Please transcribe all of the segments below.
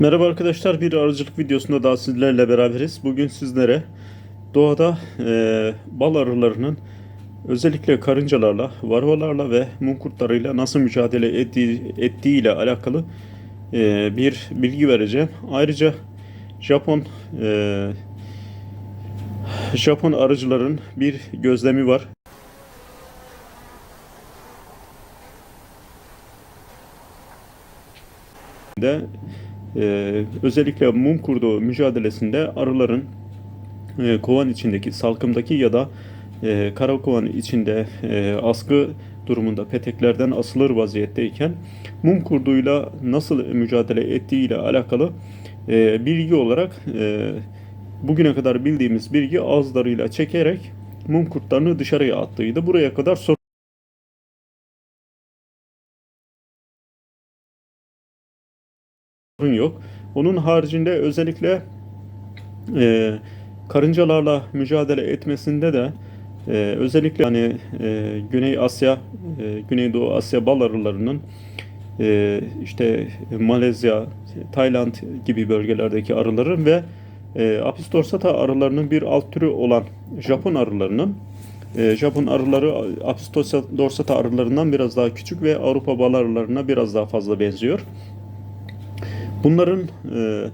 Merhaba arkadaşlar, bir arıcılık videosunda daha sizlerle beraberiz. Bugün sizlere doğada e, bal arılarının özellikle karıncalarla, varroalarla ve mum kurtlarıyla nasıl mücadele ettiği, ettiği ile alakalı e, bir bilgi vereceğim. Ayrıca Japon e, Japon arıcıların bir gözlemi var. de e, özellikle mum kurdu mücadelesinde arıların e, kovan içindeki salkımdaki ya da e, kara kovan içinde e, askı durumunda peteklerden asılır vaziyetteyken mum kurduyla nasıl mücadele ettiği ile alakalı e, bilgi olarak e, bugüne kadar bildiğimiz bilgi ağızlarıyla çekerek mum kurtlarını dışarıya attığıydı. Buraya kadar sorun sorun yok. Onun haricinde özellikle e, karıncalarla mücadele etmesinde de e, özellikle hani e, Güney Asya, e, Güneydoğu Asya bal arılarının e, işte Malezya, Tayland gibi bölgelerdeki arıların ve e, Apis dorsata arılarının bir alt türü olan Japon arılarının e, Japon arıları Apis dorsata arılarından biraz daha küçük ve Avrupa bal arılarına biraz daha fazla benziyor. Bunların e,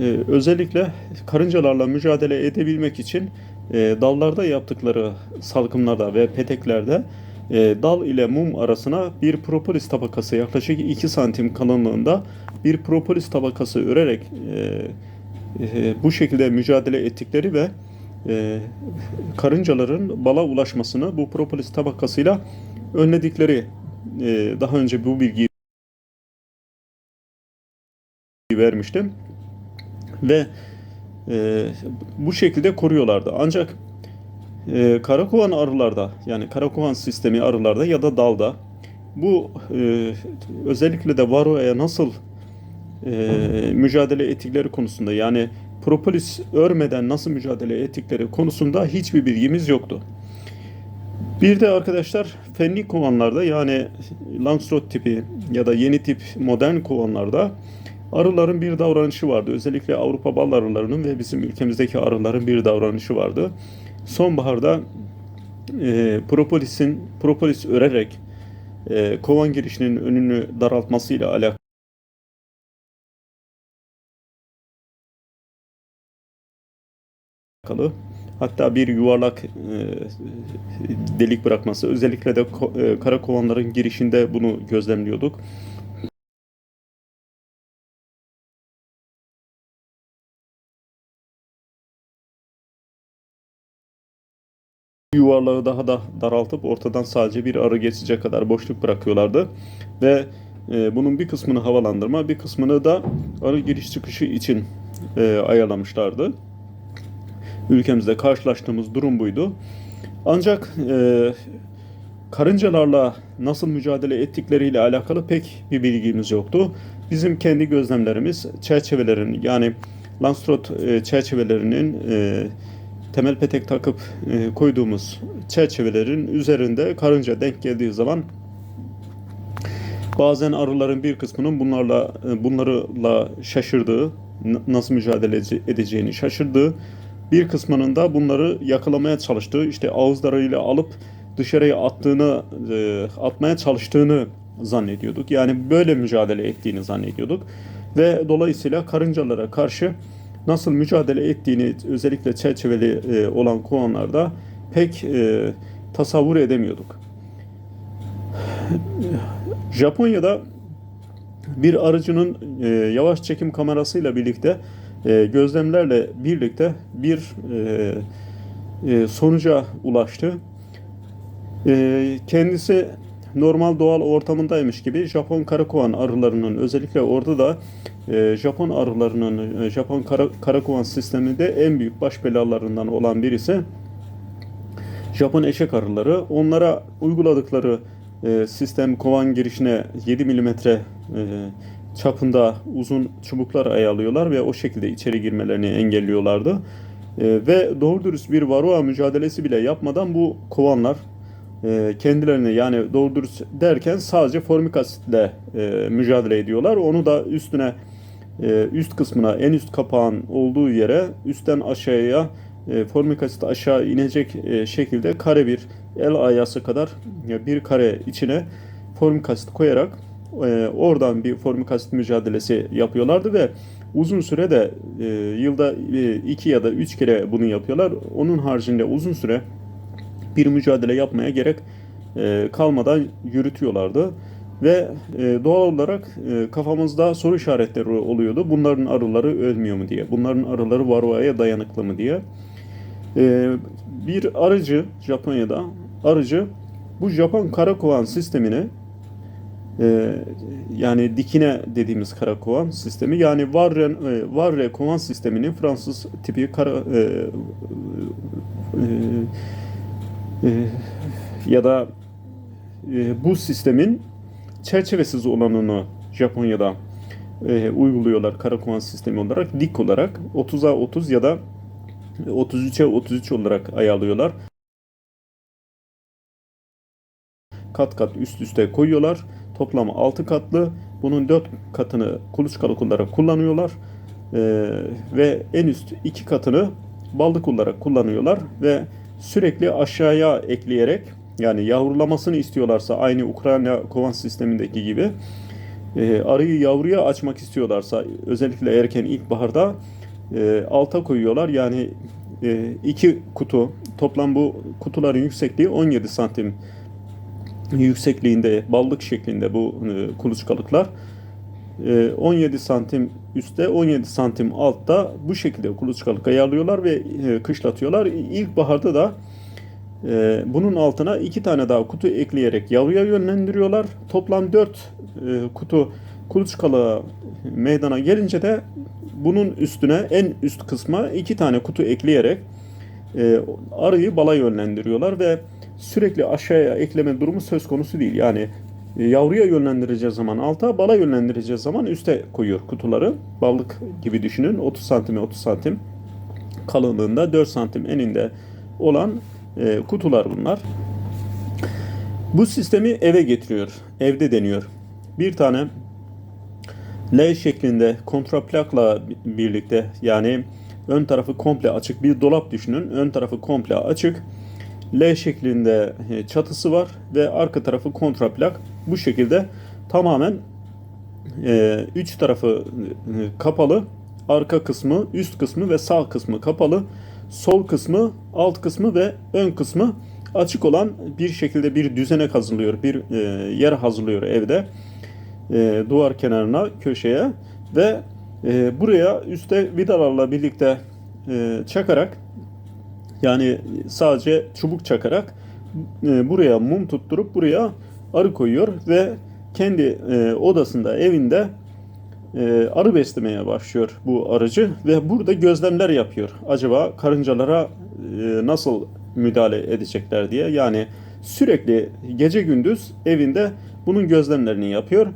e, özellikle karıncalarla mücadele edebilmek için e, dallarda yaptıkları salkımlarda ve peteklerde e, dal ile mum arasına bir propolis tabakası yaklaşık 2 santim kalınlığında bir propolis tabakası örerek e, e, bu şekilde mücadele ettikleri ve e, karıncaların bala ulaşmasını bu propolis tabakasıyla önledikleri e, daha önce bu bilgiyi vermiştim. Ve e, bu şekilde koruyorlardı. Ancak e, karakovan arılarda yani karakovan sistemi arılarda ya da dalda bu e, özellikle de varoaya nasıl e, mücadele ettikleri konusunda yani propolis örmeden nasıl mücadele ettikleri konusunda hiçbir bilgimiz yoktu. Bir de arkadaşlar fenli kovanlarda yani Langstroth tipi ya da yeni tip modern kovanlarda Arıların bir davranışı vardı. Özellikle Avrupa bal arılarının ve bizim ülkemizdeki arıların bir davranışı vardı. Sonbaharda e, propolisin propolis örerek e, kovan girişinin önünü daraltmasıyla alakalı Hatta bir yuvarlak e, delik bırakması. Özellikle de ko- e, kara kovanların girişinde bunu gözlemliyorduk. Yuvarlağı daha da daraltıp ortadan sadece bir arı geçecek kadar boşluk bırakıyorlardı. Ve e, bunun bir kısmını havalandırma, bir kısmını da arı giriş çıkışı için e, ayarlamışlardı. Ülkemizde karşılaştığımız durum buydu. Ancak e, karıncalarla nasıl mücadele ettikleriyle alakalı pek bir bilgimiz yoktu. Bizim kendi gözlemlerimiz çerçevelerin yani Langstroth e, çerçevelerinin e, temel petek takıp e, koyduğumuz çerçevelerin üzerinde karınca denk geldiği zaman bazen arıların bir kısmının bunlarla e, bunlarla şaşırdığı, nasıl mücadele edeceğini şaşırdığı, bir kısmının da bunları yakalamaya çalıştığı, işte ağızlarıyla alıp dışarıya attığını, e, atmaya çalıştığını zannediyorduk. Yani böyle mücadele ettiğini zannediyorduk. Ve dolayısıyla karıncalara karşı nasıl mücadele ettiğini özellikle çerçeveli e, olan kovanlarda pek e, tasavvur edemiyorduk. Japonya'da bir arıcının e, yavaş çekim kamerasıyla birlikte e, gözlemlerle birlikte bir e, e, sonuca ulaştı. E, kendisi normal doğal ortamındaymış gibi Japon karakovan arılarının özellikle orada da e, Japon arılarının e, Japon kara, karakovan sisteminde en büyük baş belalarından olan birisi Japon eşek arıları. Onlara uyguladıkları e, sistem kovan girişine 7 milimetre e, çapında uzun çubuklar ayarlıyorlar ve o şekilde içeri girmelerini engelliyorlardı. Ve doğru dürüst bir varroa mücadelesi bile yapmadan bu kovanlar e, kendilerine yani doğru dürüst derken sadece formik asitle mücadele ediyorlar. Onu da üstüne üst kısmına en üst kapağın olduğu yere üstten aşağıya e, formik asit aşağı inecek e, şekilde kare bir el ayası kadar bir kare içine formik asit koyarak e, oradan bir formik asit mücadelesi yapıyorlardı ve uzun süre de e, yılda e, iki ya da üç kere bunu yapıyorlar. Onun haricinde uzun süre bir mücadele yapmaya gerek e, kalmadan yürütüyorlardı. Ve e, doğal olarak e, kafamızda soru işaretleri oluyordu. Bunların arıları ölmüyor mu diye. Bunların arıları varroaya dayanıklı mı diye. E, bir arıcı Japonya'da arıcı bu Japon karakovan sistemini e, yani dikine dediğimiz karakovan sistemi yani varre, e, varre kovan sisteminin Fransız tipi kara e, e, e, ya da e, bu sistemin çerçevesiz olanını Japonya'da e, uyguluyorlar karakovan sistemi olarak dik olarak 30'a 30 ya da 33'e 33 olarak ayarlıyorlar. Kat kat üst üste koyuyorlar. Toplam 6 katlı. Bunun 4 katını kuluçkalık olarak kullanıyorlar. Ee, ve en üst 2 katını baldık olarak kullanıyorlar ve sürekli aşağıya ekleyerek yani yavrulamasını istiyorlarsa aynı Ukrayna kovan sistemindeki gibi e, arıyı yavruya açmak istiyorlarsa özellikle erken ilkbaharda e, alta koyuyorlar. Yani e, iki kutu toplam bu kutuların yüksekliği 17 santim yüksekliğinde ballık şeklinde bu e, kuluçkalıklar. E, 17 santim üstte 17 santim altta bu şekilde kuluçkalık ayarlıyorlar ve e, kışlatıyorlar. İlkbaharda da e, bunun altına iki tane daha kutu ekleyerek yavruya yönlendiriyorlar. Toplam 4 e, kutu kuluçkalığa meydana gelince de bunun üstüne en üst kısma iki tane kutu ekleyerek e, arıyı bala yönlendiriyorlar ve sürekli aşağıya ekleme durumu söz konusu değil. Yani e, yavruya yönlendireceğiz zaman alta, bala yönlendireceğiz zaman üste koyuyor kutuları. Ballık gibi düşünün 30 santime 30 santim kalınlığında 4 santim eninde olan e, kutular bunlar. Bu sistemi eve getiriyor. Evde deniyor. Bir tane L şeklinde kontraplakla birlikte yani ön tarafı komple açık bir dolap düşünün. Ön tarafı komple açık. L şeklinde e, çatısı var ve arka tarafı kontraplak. Bu şekilde tamamen e, üç tarafı e, kapalı. Arka kısmı, üst kısmı ve sağ kısmı kapalı. Sol kısmı, alt kısmı ve ön kısmı açık olan bir şekilde bir düzenek hazırlıyor. Bir e, yer hazırlıyor evde. E, duvar kenarına, köşeye ve e, buraya üstte vidalarla birlikte e, çakarak yani sadece çubuk çakarak e, buraya mum tutturup buraya arı koyuyor ve kendi e, odasında, evinde e, arı beslemeye başlıyor bu arıcı ve burada gözlemler yapıyor. Acaba karıncalara e, nasıl müdahale edecekler diye. Yani sürekli gece gündüz evinde bunun gözlemlerini yapıyor.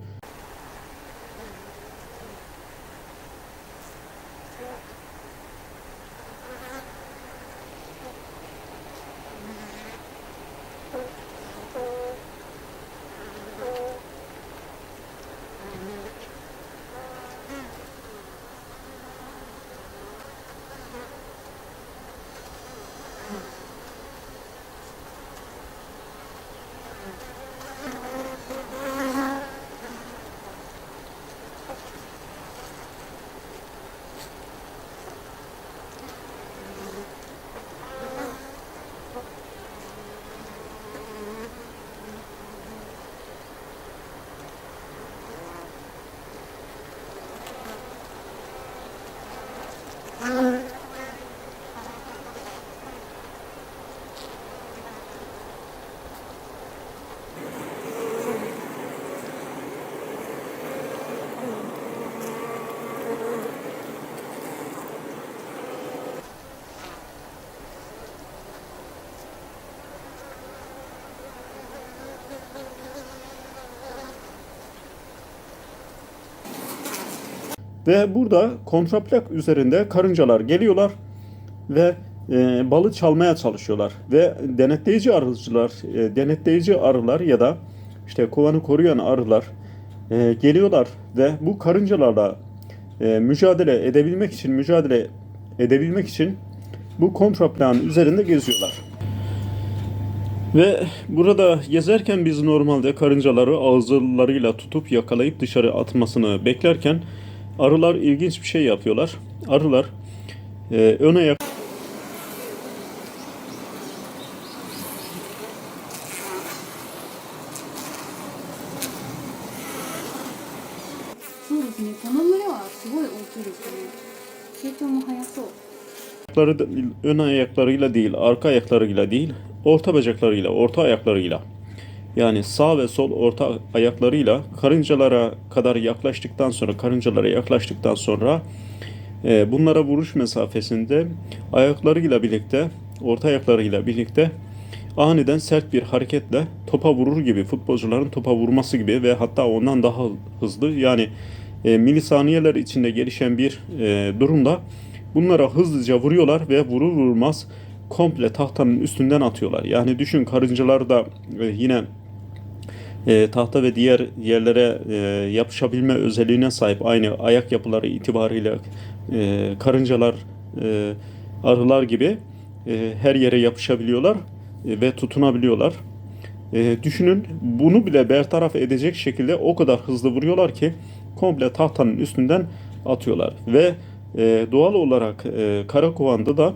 Ve burada kontraplak üzerinde karıncalar geliyorlar ve e, balı çalmaya çalışıyorlar. Ve denetleyici arıcılar, e, denetleyici arılar ya da işte kovanı koruyan arılar e, geliyorlar ve bu karıncalarla e, mücadele edebilmek için mücadele edebilmek için bu kontraplanın üzerinde geziyorlar. Ve burada gezerken biz normalde karıncaları ağızlarıyla tutup yakalayıp dışarı atmasını beklerken Arılar ilginç bir şey yapıyorlar. Arılar e, öne yak ayakları ön ayaklarıyla değil, arka ayaklarıyla değil, orta bacaklarıyla, orta ayaklarıyla yani sağ ve sol orta ayaklarıyla karıncalara kadar yaklaştıktan sonra, karıncalara yaklaştıktan sonra e, bunlara vuruş mesafesinde ayaklarıyla birlikte, orta ayaklarıyla birlikte aniden sert bir hareketle topa vurur gibi, futbolcuların topa vurması gibi ve hatta ondan daha hızlı yani e, milisaniyeler içinde gelişen bir e, durumda bunlara hızlıca vuruyorlar ve vurur vurmaz komple tahtanın üstünden atıyorlar. Yani düşün karıncalar da e, yine e, tahta ve diğer yerlere e, yapışabilme özelliğine sahip aynı ayak yapıları itibariyle e, karıncalar, e, arılar gibi e, her yere yapışabiliyorlar e, ve tutunabiliyorlar. E, düşünün bunu bile bertaraf edecek şekilde o kadar hızlı vuruyorlar ki komple tahtanın üstünden atıyorlar ve e, doğal olarak e, Karakova'nda da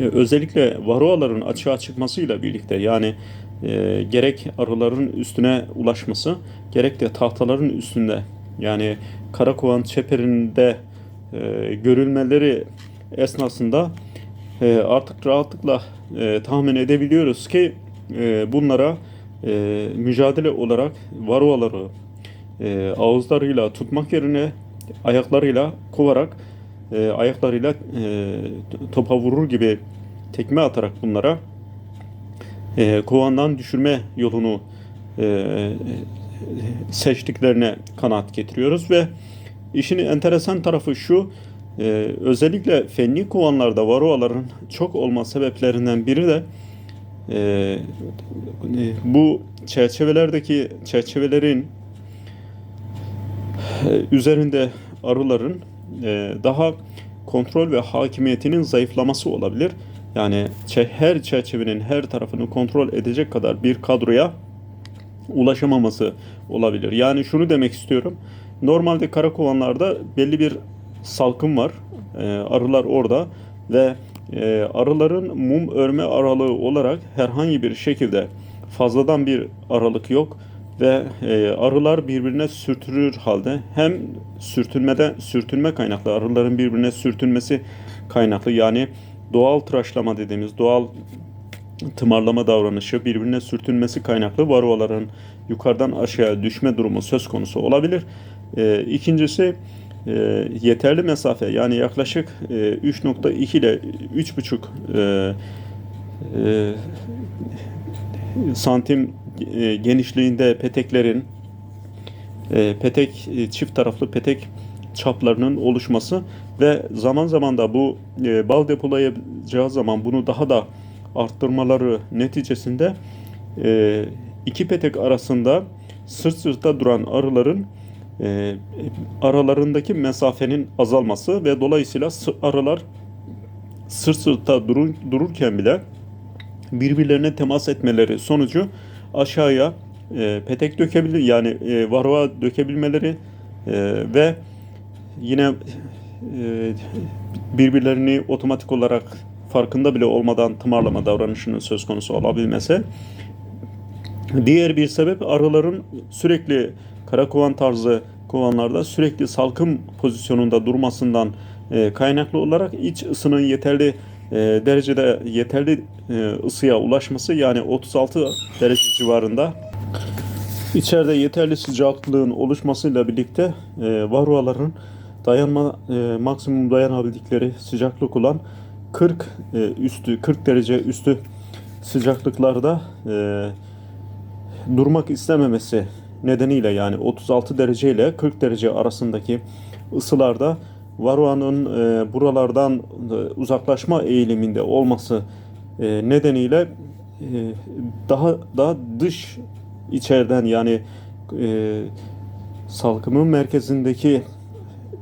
e, özellikle varoaların açığa çıkmasıyla birlikte yani e, gerek arıların üstüne ulaşması gerek de tahtaların üstünde. Yani Karakovan çeperinde e, görülmeleri esnasında e, artık rahatlıkla e, tahmin edebiliyoruz ki e, bunlara e, mücadele olarak varoaları e, ağızlarıyla tutmak yerine ayaklarıyla kovarak e, ayaklarıyla e, topa vurur gibi tekme atarak bunlara e, kovandan düşürme yolunu e, seçtiklerine kanaat getiriyoruz ve işin enteresan tarafı şu e, özellikle fenli kovanlarda varoaların çok olma sebeplerinden biri de e, bu çerçevelerdeki çerçevelerin e, üzerinde arıların e, daha kontrol ve hakimiyetinin zayıflaması olabilir. Yani her çerçevenin her tarafını kontrol edecek kadar bir kadroya ulaşamaması olabilir. Yani şunu demek istiyorum. Normalde karakovanlarda belli bir salkım var. E, arılar orada ve e, arıların mum örme aralığı olarak herhangi bir şekilde fazladan bir aralık yok ve e, arılar birbirine sürtürür halde hem sürtünmede sürtünme kaynaklı arıların birbirine sürtünmesi kaynaklı yani doğal tıraşlama dediğimiz doğal tımarlama davranışı birbirine sürtünmesi kaynaklı varoaların yukarıdan aşağıya düşme durumu söz konusu olabilir. E, ikincisi e, yeterli mesafe yani yaklaşık e, 3.2 ile 3.5 e, e, santim e, genişliğinde peteklerin e, petek e, çift taraflı petek çaplarının oluşması ve zaman zaman da bu e, bal depolayacağı zaman bunu daha da arttırmaları neticesinde e, iki petek arasında sırt sırta duran arıların e, aralarındaki mesafenin azalması ve dolayısıyla sı- arılar sırt sırta durur, dururken bile birbirlerine temas etmeleri sonucu aşağıya e, petek dökebilir yani e, varroa dökebilmeleri e, ve yine birbirlerini otomatik olarak farkında bile olmadan tımarlama davranışının söz konusu olabilmesi. Diğer bir sebep arıların sürekli karakovan tarzı kovanlarda sürekli salkım pozisyonunda durmasından e, kaynaklı olarak iç ısının yeterli e, derecede yeterli e, ısıya ulaşması yani 36 derece civarında içeride yeterli sıcaklığın oluşmasıyla birlikte e, varroaların dayanma e, maksimum dayanabildikleri sıcaklık olan 40 e, üstü 40 derece üstü sıcaklıklarda e, durmak istememesi nedeniyle yani 36 derece ile 40 derece arasındaki ısılarda varoanın e, buralardan e, uzaklaşma eğiliminde olması e, nedeniyle e, daha daha dış içeriden yani e, salkımın merkezindeki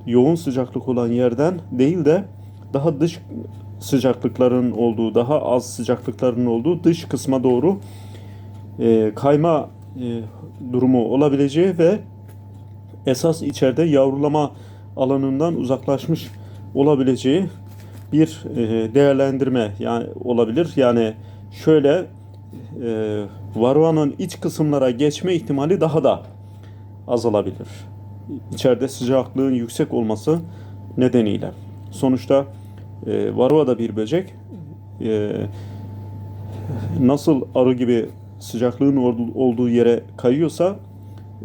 yoğun sıcaklık olan yerden değil de daha dış sıcaklıkların olduğu, daha az sıcaklıkların olduğu dış kısma doğru e, kayma e, durumu olabileceği ve esas içeride yavrulama alanından uzaklaşmış olabileceği bir e, değerlendirme yani olabilir. Yani şöyle e, varroanın iç kısımlara geçme ihtimali daha da azalabilir. İçeride sıcaklığın yüksek olması nedeniyle. Sonuçta e, varroa da bir böcek. E, nasıl arı gibi sıcaklığın ol- olduğu yere kayıyorsa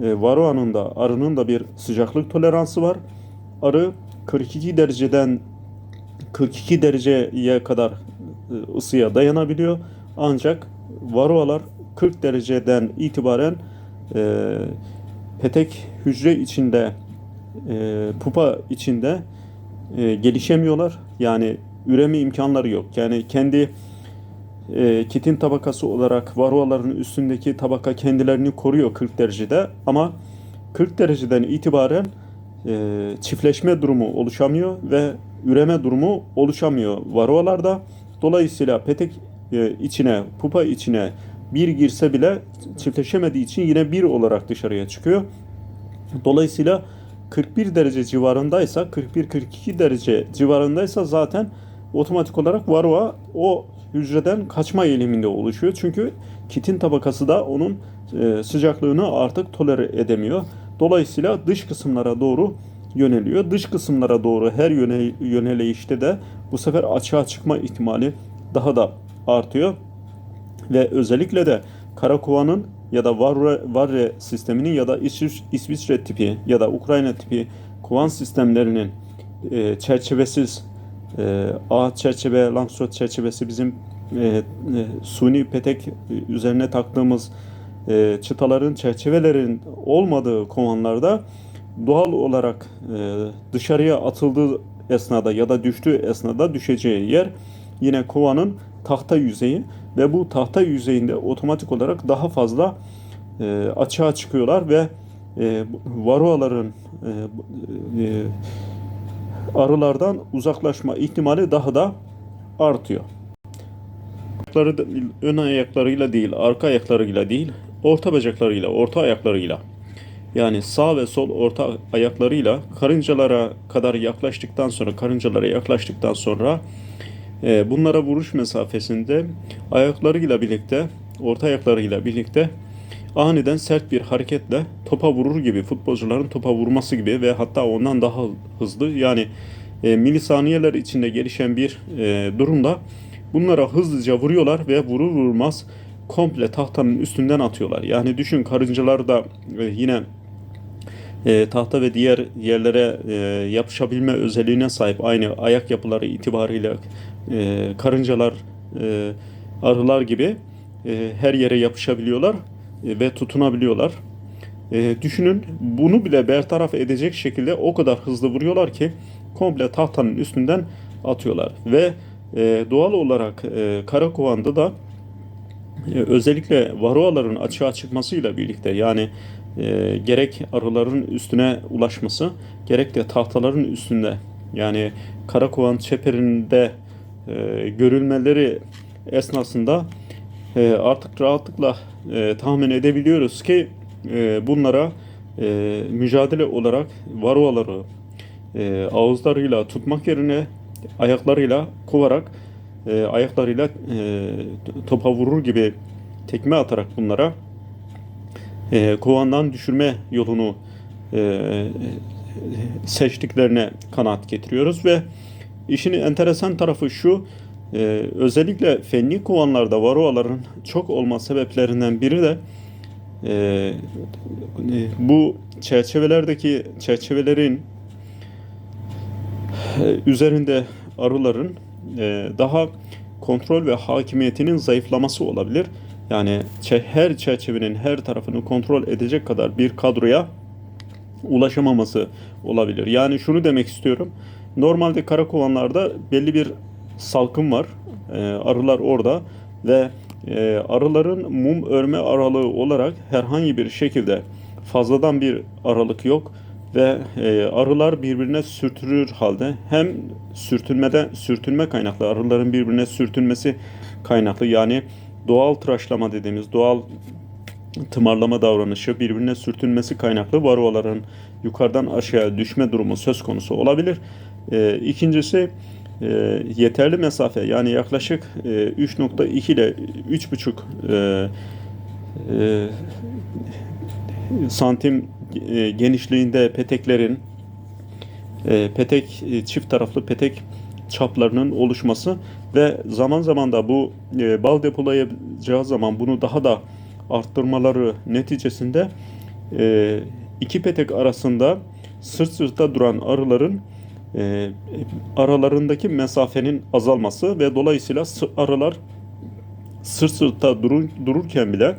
e, varroanın da arının da bir sıcaklık toleransı var. Arı 42 dereceden 42 dereceye kadar e, ısıya dayanabiliyor. Ancak varroalar 40 dereceden itibaren e, petek hücre içinde e, pupa içinde e, gelişemiyorlar. Yani üreme imkanları yok. Yani kendi e, kitin tabakası olarak varroaların üstündeki tabaka kendilerini koruyor 40 derecede ama 40 dereceden itibaren e, çiftleşme durumu oluşamıyor ve üreme durumu oluşamıyor varroalarda. Dolayısıyla petek e, içine, pupa içine bir girse bile çiftleşemediği için yine bir olarak dışarıya çıkıyor. Dolayısıyla 41 derece civarındaysa, 41-42 derece civarındaysa zaten otomatik olarak varroa o hücreden kaçma eğiliminde oluşuyor. Çünkü kitin tabakası da onun e, sıcaklığını artık tolere edemiyor. Dolayısıyla dış kısımlara doğru yöneliyor. Dış kısımlara doğru her yöne, yöneleyişte de bu sefer açığa çıkma ihtimali daha da artıyor. Ve özellikle de Karakovan'ın ya da Varre, Varre sisteminin ya da İsviç- İsviçre tipi ya da Ukrayna tipi kovan sistemlerinin e, çerçevesiz e, ağaç çerçeve, langsot çerçevesi bizim e, e, suni petek üzerine taktığımız e, çıtaların, çerçevelerin olmadığı kovanlarda doğal olarak e, dışarıya atıldığı esnada ya da düştüğü esnada düşeceği yer yine kovanın tahta yüzeyi ve bu tahta yüzeyinde otomatik olarak daha fazla e, açığa çıkıyorlar ve e, varroaların e, e, arılardan uzaklaşma ihtimali daha da artıyor. Ayakları ön ayaklarıyla değil, arka ayaklarıyla değil, orta bacaklarıyla, orta ayaklarıyla yani sağ ve sol orta ayaklarıyla karıncalara kadar yaklaştıktan sonra, karıncalara yaklaştıktan sonra bunlara vuruş mesafesinde ayaklarıyla birlikte, orta ayaklarıyla birlikte aniden sert bir hareketle topa vurur gibi, futbolcuların topa vurması gibi ve hatta ondan daha hızlı yani e, milisaniyeler içinde gelişen bir e, durumda bunlara hızlıca vuruyorlar ve vurur vurmaz komple tahtanın üstünden atıyorlar. Yani düşün karıncalar da e, yine e, tahta ve diğer yerlere e, yapışabilme özelliğine sahip aynı ayak yapıları itibariyle e, karıncalar, e, arılar gibi e, her yere yapışabiliyorlar e, ve tutunabiliyorlar. E, düşünün bunu bile bertaraf edecek şekilde o kadar hızlı vuruyorlar ki komple tahtanın üstünden atıyorlar ve e, doğal olarak e, Karakova'nda da e, özellikle varroaların açığa çıkmasıyla birlikte yani e, gerek arıların üstüne ulaşması gerek de tahtaların üstünde yani Karakovan çeperinde e, görülmeleri esnasında e, artık rahatlıkla e, tahmin edebiliyoruz ki e, bunlara e, mücadele olarak varroaları e, ağızlarıyla tutmak yerine ayaklarıyla kovarak e, ayaklarıyla e, topa vurur gibi tekme atarak bunlara e, kovandan düşürme yolunu e, seçtiklerine kanaat getiriyoruz ve işin enteresan tarafı şu e, özellikle fenli kovanlarda varroaların çok olma sebeplerinden biri de e, bu çerçevelerdeki çerçevelerin e, üzerinde arıların e, daha kontrol ve hakimiyetinin zayıflaması olabilir. Yani her çerçevenin her tarafını kontrol edecek kadar bir kadroya ulaşamaması olabilir. Yani şunu demek istiyorum. Normalde karakovanlarda belli bir salkım var. E, arılar orada ve e, arıların mum örme aralığı olarak herhangi bir şekilde fazladan bir aralık yok. ve e, arılar birbirine sürtürür halde hem sürtünmede sürtünme kaynaklı arıların birbirine sürtünmesi kaynaklı yani doğal tıraşlama dediğimiz doğal tımarlama davranışı birbirine sürtünmesi kaynaklı varroaların yukarıdan aşağıya düşme durumu söz konusu olabilir. E, ikincisi e, yeterli mesafe yani yaklaşık e, 3.2 ile 3.5 e, e, santim e, genişliğinde peteklerin e, petek e, çift taraflı petek çaplarının oluşması ve zaman zaman da bu e, bal depolayacağı zaman bunu daha da arttırmaları neticesinde e, iki petek arasında sırt sırta duran arıların e, aralarındaki mesafenin azalması ve dolayısıyla sı- arılar sırt sırta durur, dururken bile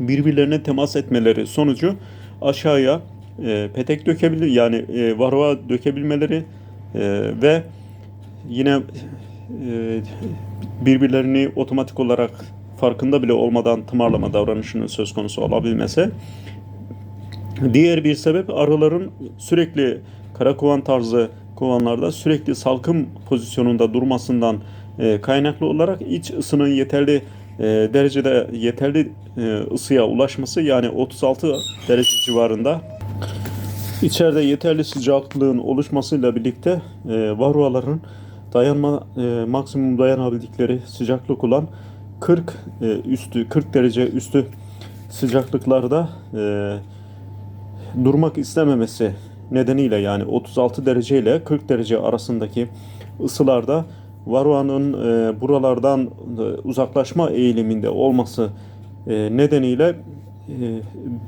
birbirlerine temas etmeleri sonucu aşağıya e, petek dökebilir yani e, varroa dökebilmeleri e, ve yine e, birbirlerini otomatik olarak farkında bile olmadan tımarlama davranışının söz konusu olabilmesi. Diğer bir sebep arıların sürekli kara kovan tarzı kovanlarda sürekli salkım pozisyonunda durmasından e, kaynaklı olarak iç ısının yeterli e, derecede yeterli e, ısıya ulaşması yani 36 derece civarında içeride yeterli sıcaklığın oluşmasıyla birlikte e, varroaların dayanma e, maksimum dayanabildikleri sıcaklık olan 40 e, üstü 40 derece üstü sıcaklıklarda e, durmak istememesi nedeniyle yani 36 derece ile 40 derece arasındaki ısılarda varroanın e, buralardan e, uzaklaşma eğiliminde olması e, nedeniyle e,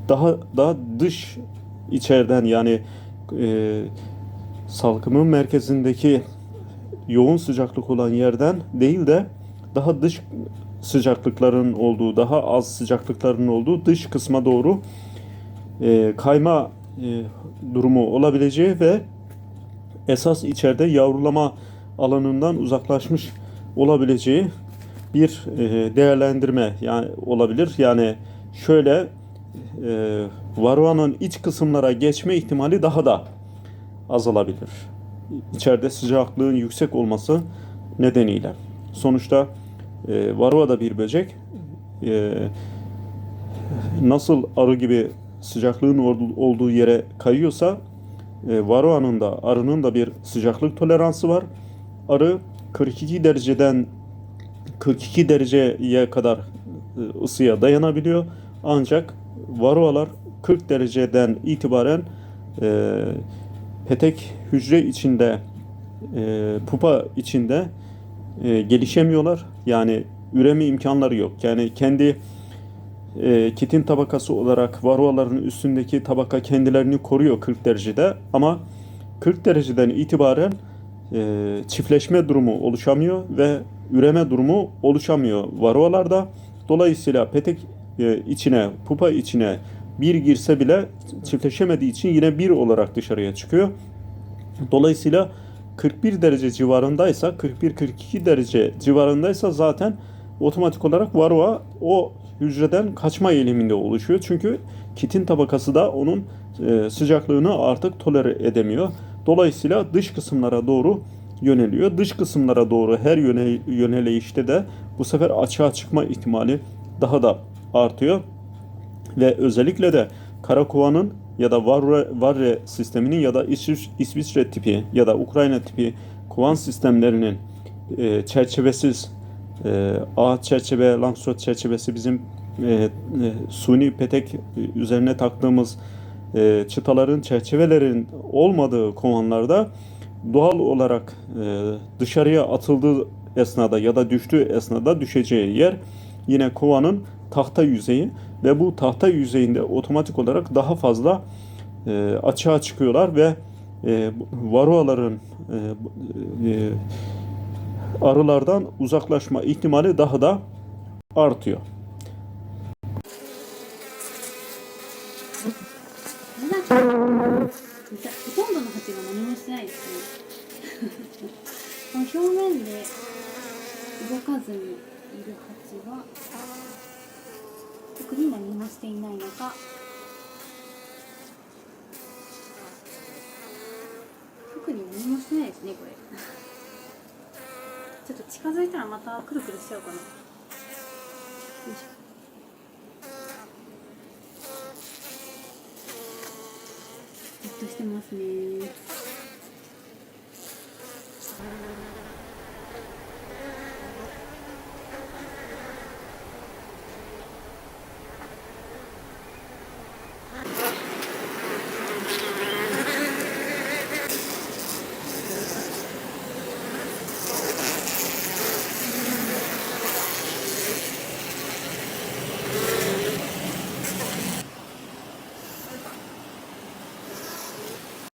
daha daha dış içeriden yani e, salkımın merkezindeki yoğun sıcaklık olan yerden değil de daha dış sıcaklıkların olduğu, daha az sıcaklıkların olduğu dış kısma doğru e, kayma e, durumu olabileceği ve esas içeride yavrulama alanından uzaklaşmış olabileceği bir e, değerlendirme yani olabilir. Yani şöyle e, varroanın iç kısımlara geçme ihtimali daha da azalabilir. İçeride sıcaklığın yüksek olması nedeniyle. Sonuçta e, varroa da bir böcek. E, nasıl arı gibi sıcaklığın ol- olduğu yere kayıyorsa e, varroanın da arının da bir sıcaklık toleransı var. Arı 42 dereceden 42 dereceye kadar e, ısıya dayanabiliyor. Ancak varroalar 40 dereceden itibaren e, petek hücre içinde e, pupa içinde e, gelişemiyorlar. Yani üreme imkanları yok. Yani kendi e, kitin tabakası olarak varroaların üstündeki tabaka kendilerini koruyor 40 derecede ama 40 dereceden itibaren e, çiftleşme durumu oluşamıyor ve üreme durumu oluşamıyor varroalarda. Dolayısıyla petek e, içine, pupa içine bir girse bile çiftleşemediği için yine bir olarak dışarıya çıkıyor. Dolayısıyla 41 derece civarındaysa, 41-42 derece civarındaysa zaten otomatik olarak varroa o hücreden kaçma eğiliminde oluşuyor. Çünkü kitin tabakası da onun e, sıcaklığını artık tolere edemiyor. Dolayısıyla dış kısımlara doğru yöneliyor. Dış kısımlara doğru her yöne, yönelişte de bu sefer açığa çıkma ihtimali daha da artıyor. Ve özellikle de Karakovan'ın ya da Varre, Varre sisteminin ya da İsviç- İsviçre tipi ya da Ukrayna tipi kovan sistemlerinin e, çerçevesiz e, ağaç çerçeve, langsot çerçevesi bizim e, e, suni petek üzerine taktığımız e, çıtaların, çerçevelerin olmadığı kovanlarda doğal olarak e, dışarıya atıldığı esnada ya da düştüğü esnada düşeceği yer yine kovanın tahta yüzeyi ve bu tahta yüzeyinde otomatik olarak daha fazla e, açığa çıkıyorlar ve e, varroaların e, e, arılardan uzaklaşma ihtimali daha da artıyor. ほとんどの蜂が何もしてないですねこの表面で動かずにいる蜂は特に何もしていないのか 特に何もしてないですねこれ ちょっと近づいたらまたくるくるしちゃうかな。よいしょじっとしてますね